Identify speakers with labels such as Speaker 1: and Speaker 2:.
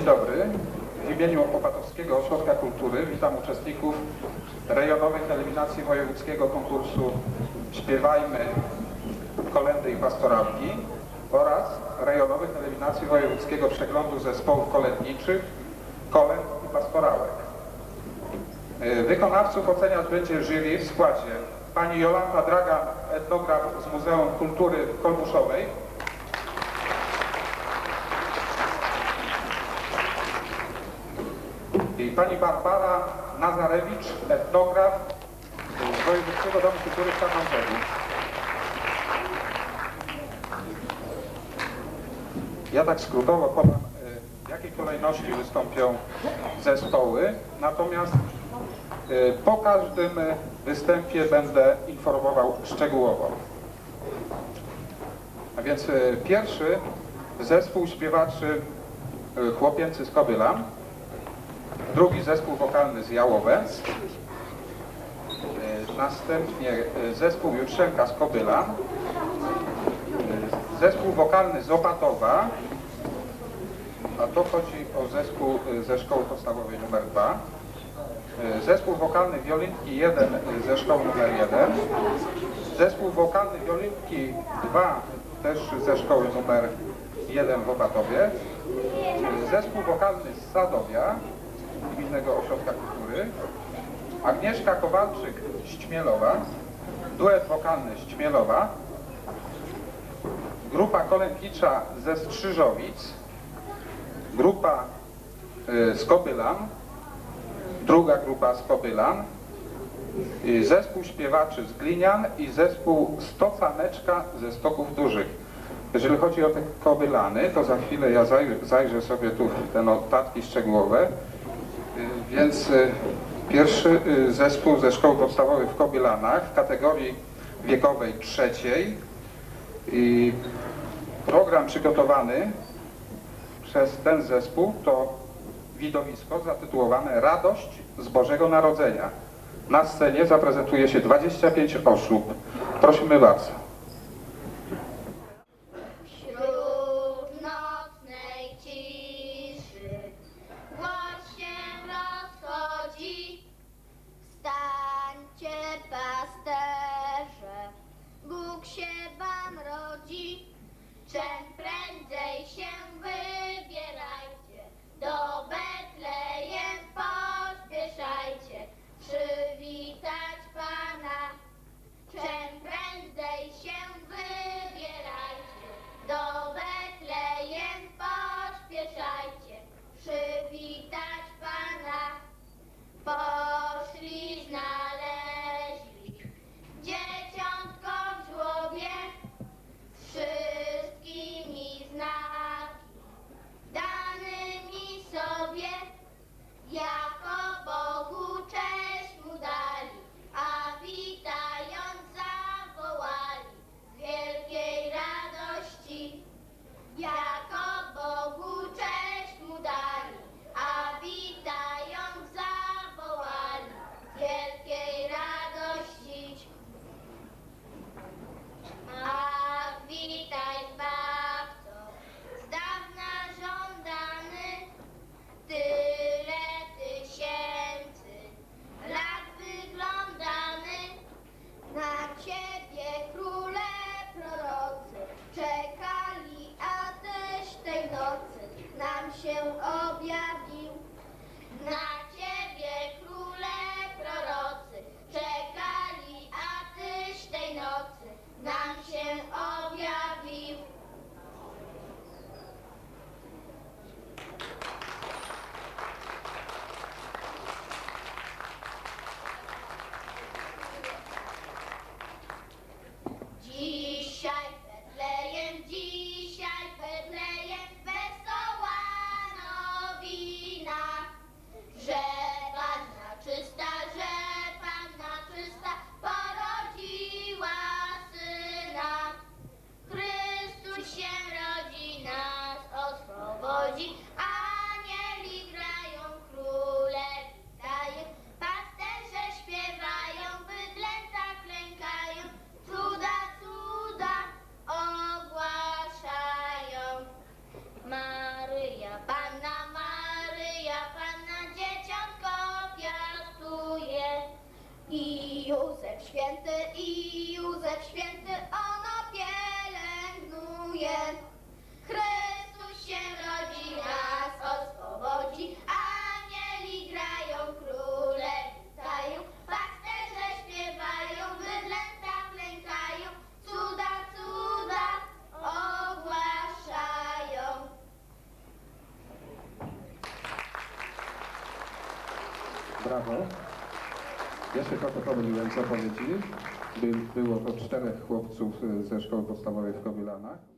Speaker 1: Dzień dobry. W imieniu Opatowskiego Ośrodka Kultury witam uczestników rejonowej eliminacji wojewódzkiego konkursu Śpiewajmy Kolendy i Pastorałki oraz rejonowych eliminacji wojewódzkiego przeglądu zespołów kolędniczych, kolęd i pastorałek. Y, Wykonawców oceniać będzie jury w składzie pani Jolanta Dragan, etnograf z Muzeum Kultury Kolbuszowej, i pani Barbara Nazarewicz, etnograf z Wojewódzkiego Domu Kultury w Tarnobrzegu. Ja tak skrótowo podam, y, w jakiej kolejności wystąpią zespoły, natomiast y, po każdym występie będę informował szczegółowo. A więc y, pierwszy zespół śpiewaczy chłopięcy z Kobylan, drugi zespół wokalny z Jałowec, y, następnie y, zespół Jutrzenka z Kobylan, y, zespół wokalny z Opatowa, a to chodzi o zespół ze szkoły podstawowej numer 2, y, zespół wokalny Wiolinki 1 y, ze szkoły numer 1, zespół wokalny Wiolinki 2 też ze szkoły numer 1 w Opatowie, zespół wokalny z Sadowia, Gminnego Ośrodka Kultury, Agnieszka Kowalczyk z Ćmielowa, duet wokalny z Ćmielowa, grupa kolędnicza ze Strzyżowic, grupa y, z Kobylan, druga grupa z Kobylan, y, zespół śpiewaczy z Glinian i zespół Stocaneczka ze Stoków Dużych. Jeżeli chodzi o te Kobylany, to za chwilę ja zaj- zajrzę sobie tu w te notatki szczegółowe. Więc y, pierwszy y, zespół ze szkoły podstawowej w Kobylanach w kategorii wiekowej trzeciej. I program przygotowany przez ten zespół to widowisko zatytułowane Radość z Bożego Narodzenia. Na scenie zaprezentuje się 25 osób. Prosimy bardzo.
Speaker 2: Święty i Józef Święty ono pielęgnuje. Chrystus się rodzi, nas oswobodzi, anieli grają, króle witają, pasterze śpiewają, bydlęta klękają, cuda, cuda ogłaszają.
Speaker 1: Brawo. Ja się trochę pomyliłem, co. By, było to czterech chłopców y, ze szkoły podstawowej w Kobylanach.